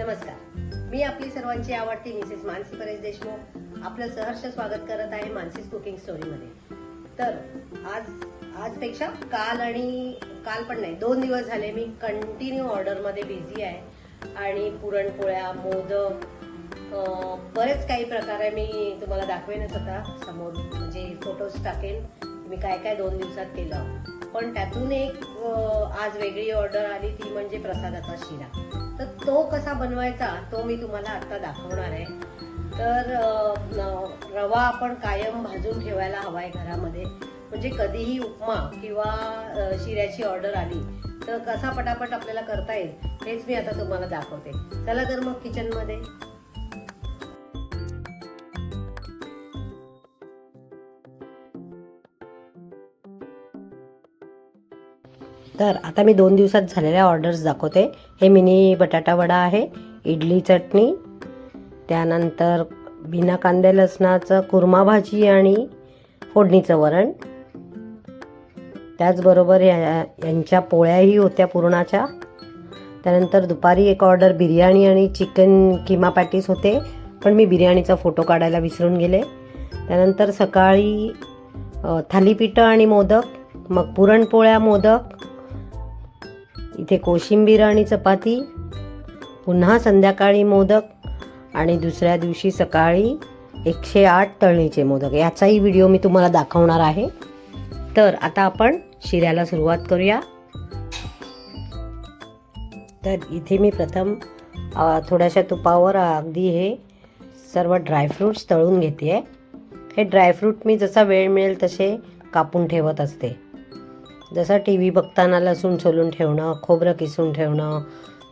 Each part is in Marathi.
नमस्कार. मी आपली सर्वांची आवडती मिसेस मानसी परेश देशमुख आपलं सहर्ष स्वागत करत आहे मानसीस कुकिंग स्टोरीमध्ये. तर आज आजपेक्षा काल आणि काल पण नाही दोन दिवस झाले मी कंटिन्यू ऑर्डरमध्ये बिझी आहे. आणि पुरणपोळ्या मोदक बरेच काही प्रकार आहे मी तुम्हाला दाखवेनच आता. समोर म्हणजे फोटोज टाकेन. मी काय काय दोन दिवसात केलं. पण त्यातून एक आज वेगळी ऑर्डर आली ती म्हणजे प्रसादाचा शिरा. तर तो कसा बनवायचा तो मी तुम्हाला आता दाखवणार आहे. तर रवा आपण कायम भाजून ठेवायला हवा आहे घरामध्ये. म्हणजे कधीही उपमा किंवा शिऱ्याची ऑर्डर आली तर कसा पटापट आपल्याला करता येईल हेच मी आता तुम्हाला दाखवते. चला तर मग किचनमध्ये तर आता मी दोन दिवसात झालेल्या ऑर्डर्स दाखवते. हे मिनी बटाटा वडा आहे इडली चटणी त्यानंतर बिना कांदे लसणाचं कुर्मा भाजी आणि फोडणीचं वरण. त्याचबरोबर या यांच्या पोळ्याही होत्या पुरणाच्या. त्यानंतर दुपारी एक ऑर्डर बिर्याणी आणि चिकन किमा पॅटीस होते पण मी बिर्याणीचा फोटो काढायला विसरून गेले. त्यानंतर सकाळी थालीपीठं आणि मोदक मग पुरणपोळ्या मोदक इथे कोशिंबीर आणि चपाती पुन्हा संध्याकाळी मोदक आणि दुसऱ्या दिवशी सकाळी एकशे आठ तळणीचे मोदक. याचाही व्हिडिओ मी तुम्हाला दाखवणार आहे. तर आता आपण शिऱ्याला सुरुवात करूया. तर इथे मी प्रथम थोड्याशा तुपावर अगदी हे सर्व ड्रायफ्रूट्स तळून घेते हे ड्रायफ्रूट मी जसा वेळ मिळेल तसे कापून ठेवत असते. जसं टी व्ही बघताना लसूण सोलून ठेवणं खोबरं किसून ठेवणं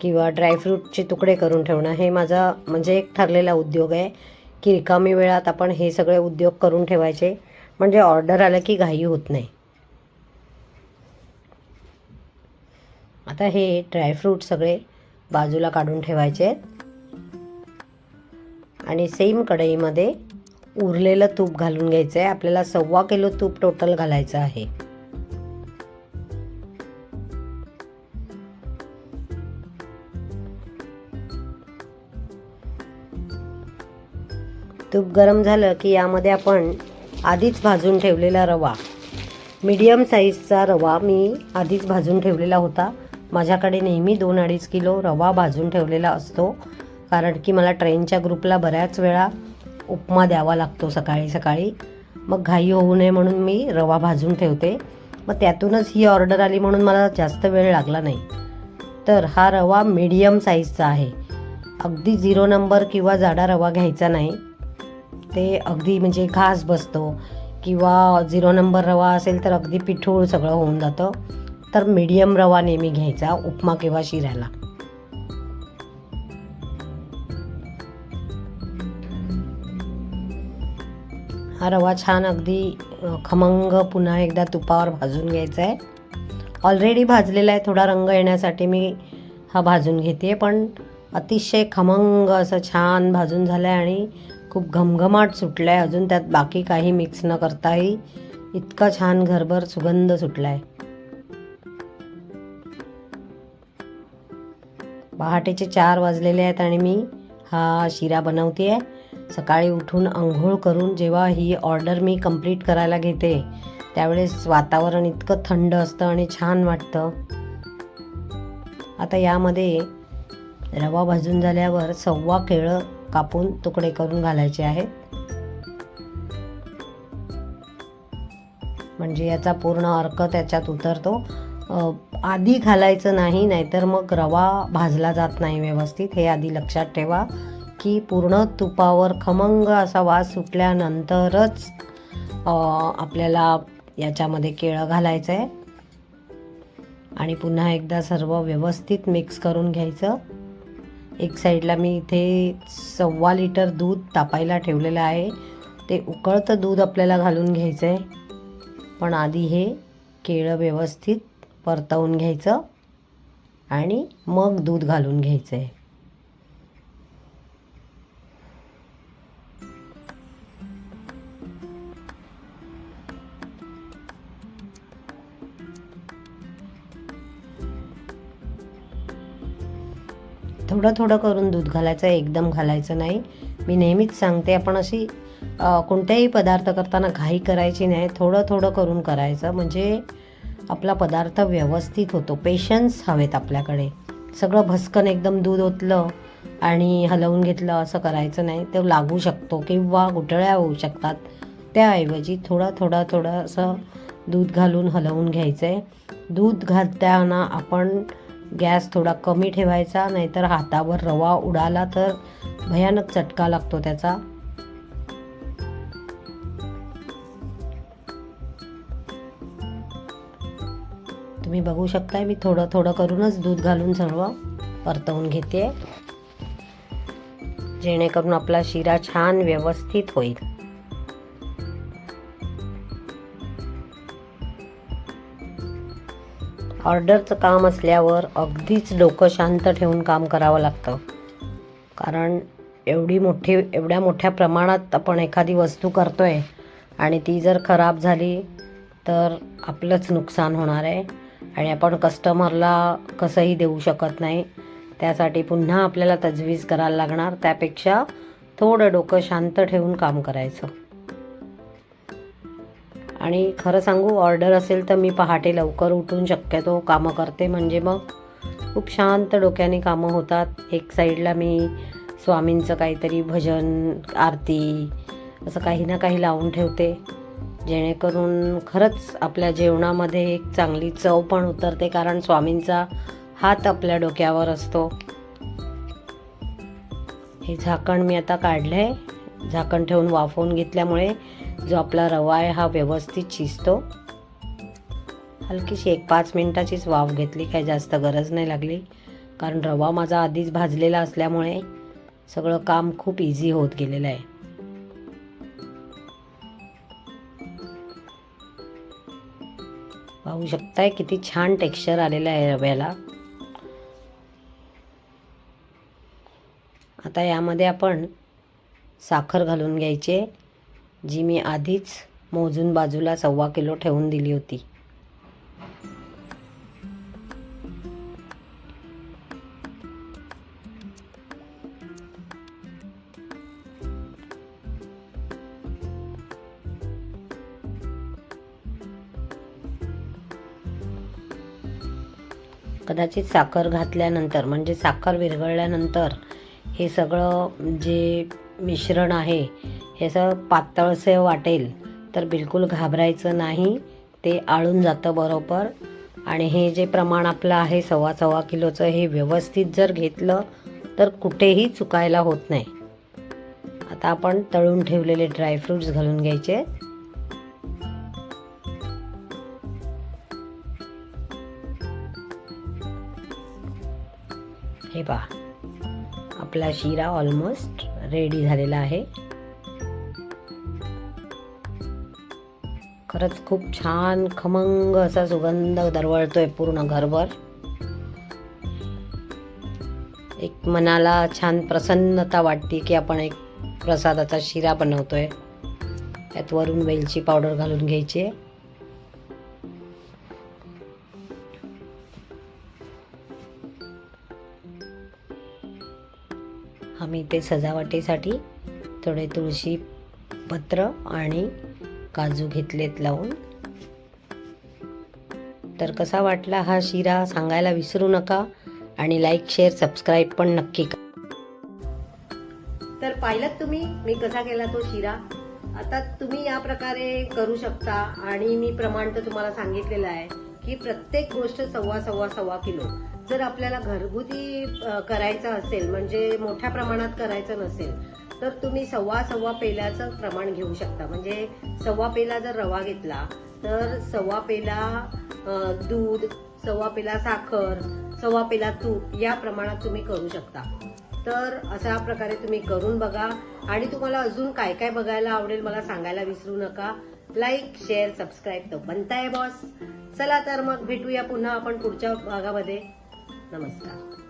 किंवा ड्रायफ्रूटचे तुकडे करून ठेवणं हे माझा म्हणजे एक ठरलेला उद्योग आहे की रिकामी वेळात आपण हे सगळे उद्योग करून ठेवायचे. म्हणजे ऑर्डर आलं की घाई होत नाही. आता हे ड्रायफ्रूट सगळे बाजूला काढून ठेवायचे. आहेत आणि सेम कढईमध्ये उरलेलं तूप घालून घ्यायचं आहे आपल्याला सव्वा किलो तूप टोटल घालायचं आहे. तूप गरम झालं की यामध्ये आपण आधीच भाजून ठेवलेला रवा. मीडियम साईजचा रवा मी आधीच भाजून ठेवलेला होता. माझ्याकडे नेहमी दोन अडीच किलो रवा भाजून ठेवलेला असतो. कारण की मला ट्रेनच्या ग्रुपला बऱ्याच वेळा उपमा द्यावा लागतो सकाळी सकाळी. मग घाई होऊ नये म्हणून मी रवा भाजून ठेवते. मग त्यातूनच ही ऑर्डर आली म्हणून मला जास्त वेळ लागला नाही. तर हा रवा मीडियम साईजचा आहे. अगदी झिरो नंबर किंवा जाडा रवा घ्यायचा नाही. ते अगदी म्हणजे घास बसतो किंवा झिरो नंबर रवा असेल तर अगदी पिठूळ सगळं होऊन जातं. तर मीडियम रवा नेहमी घ्यायचा उपमा किंवा शिऱ्याला हा रवा छान अगदी खमंग पुन्हा एकदा तुपावर भाजून घ्यायचा आहे ऑलरेडी भाजलेला आहे थोडा रंग येण्यासाठी मी हा भाजून घेते पण अतिशय खमंग असं छान भाजून झालं आहे आणि खूप घमघमाट सुटला आहे अजून त्यात बाकी काही मिक्स न करताही इतका छान घरभर सुगंध सुटला आहे पहाटेचे चार वाजलेले आहेत आणि मी हा शिरा बनवते आहे सकाळी उठून आंघोळ करून जेव्हा ही ऑर्डर मी कंप्लीट करायला घेते त्यावेळेस वातावरण इतकं थंड असतं आणि छान वाटतं. आता यामध्ये रवा भाजून झाल्यावर सव्वा केळं कापून तुकडे करून घालायचे आहेत. म्हणजे याचा पूर्ण अर्क त्याच्यात उतरतो. आधी घालायचं नाही नाहीतर मग रवा भाजला जात नाही व्यवस्थित. हे आधी लक्षात ठेवा की पूर्ण तुपावर खमंग असा वास सुटल्यानंतरच आपल्याला याच्यामध्ये केळं घालायचं आहे आणि पुन्हा एकदा सर्व व्यवस्थित मिक्स करून घ्यायचं. एक साईडला मी इथे सव्वा लिटर दूध तापायला ठेवलेलं आहे. ते उकळतं दूध आपल्याला घालून घ्यायचं आहे पण आधी हे केळं व्यवस्थित परतवून घ्यायचं आणि मग दूध घालून घ्यायचं आहे थोडं थोडं करून दूध घालायचं एकदम घालायचं नाही. मी नेहमीच सांगते आपण अशी कोणत्याही पदार्थ करताना घाई करायची नाही थोडं थोडं करून करायचं. म्हणजे आपला पदार्थ व्यवस्थित होतो पेशन्स हवेत आपल्याकडे. सगळं भस्कन एकदम दूध ओतलं आणि हलवून घेतलं असं करायचं नाही. ते लागू शकतो किंवा गुटळ्या होऊ शकतात. त्याऐवजी थोडं थोडं थोडं असं दूध घालून हलवून घ्यायचं आहे दूध घालताना आपण गॅस थोडा कमी ठेवायचा नाहीतर हातावर रवा उडाला तर भयानक चटका लागतो त्याचा. तुम्ही बघू शकताय मी थोडं थोडं करूनच दूध घालून सर्व परतवून घेते. जेणेकरून आपला शिरा छान व्यवस्थित होईल. ऑर्डरचं काम असल्यावर अगदीच डोकं शांत ठेवून काम करावं लागतं. कारण एवढी मोठी एवढ्या मोठ्या प्रमाणात आपण एखादी वस्तू करतो आहे आणि ती जर खराब झाली तर आपलंच नुकसान होणार आहे आणि आपण कस्टमरला कसंही देऊ शकत नाही. त्यासाठी पुन्हा आपल्याला तजवीज करायला लागणार. त्यापेक्षा थोडं डोकं शांत ठेवून काम करायचं. आणि खरं सांगू ऑर्डर असेल तर मी पहाटे लवकर उठून शक्यतो कामं करते. म्हणजे मग खूप शांत डोक्याने कामं होतात. एक साईडला मी स्वामींचं काहीतरी भजन आरती असं काही ना काही लावून ठेवते. जेणेकरून खरंच आपल्या जेवणामध्ये एक चांगली चव पण उतरते कारण स्वामींचा हात आपल्या डोक्यावर असतो. हे झाकण मी आता काढलं आहे झाकण ठेवून वाफवून घेतल्यामुळे जो आपला रवा आहे हा व्यवस्थित शिजतो. हलकीशी एक पाच मिनटाचीच वाफ घेतली काही जास्त गरज नाही लागली. कारण रवा माझा आधीच भाजलेला असल्यामुळे सगळं काम खूप इझी होत गेलेलं आहे. पाहू शकताय किती छान टेक्स्चर आलेलं आहे रव्याला. आता यामध्ये आपण साखर घालून घ्यायची जी मी आधीच मोजून बाजूला सव्वा किलो ठेवून दिली होती. कदाचित साखर घातल्यानंतर म्हणजे साखर विरघळल्यानंतर हे सगळं जे मिश्रण आहे हे असं पातळसे वाटेल तर बिलकुल घाबरायचं नाही. ते आळून जातं बरोबर. आणि हे जे प्रमाण आपलं आहे सव्वा सव्वा किलोचं हे व्यवस्थित जर घेतलं तर कुठेही चुकायला होत नाही. आता आपण तळून ठेवलेले ड्रायफ्रूट्स घालून घ्यायचे. हे पहा. आपला शिरा ऑलमोस्ट रेडी झालेला आहे. खरंच खूप छान खमंग असा सुगंध दरवळतोय पूर्ण घरभर. एक मनाला छान प्रसन्नता वाटते की आपण एक प्रसादाचा शिरा बनवतोय. त्यात वरून वेलची पावडर घालून घ्यायची. आहे आम्ही ते सजावटीसाठी थोडे तुळशी पत्र आणि काजू घेतलेत लावून. तर कसा वाटला हा शिरा सांगायला विसरू नका आणि लाईक शेअर सबस्क्राईब पण नक्की करा. तर पाहिलं तुम्ही मी कसा केला तो शिरा? आता तुम्ही या प्रकारे करू शकता आणि मी प्रमाण तर तुम्हाला सांगितलेलं आहे की प्रत्येक गोष्ट सव्वा सव्वा सव्वा किलो. जर आपल्याला घरगुती करायचं असेल म्हणजे मोठ्या प्रमाणात करायचं नसेल तर तुम्ही सव्वा सव्वा पेल्याचं प्रमाण घेऊ शकता. म्हणजे सव्वा पेला जर रवा घेतला तर सव्वा पेला दूध सव्वा पेला साखर सव्वा पेला तूप या प्रमाणात तुम्ही करू शकता. तर अशा प्रकारे तुम्ही करून बघा. आणि तुम्हाला अजून काय काय बघायला आवडेल मला सांगायला विसरू नका. लाईक शेअर सबस्क्राईब तर बनताय बॉस चला तर मग भेटूया पुन्हा आपण पुढच्या भागामध्ये. どうで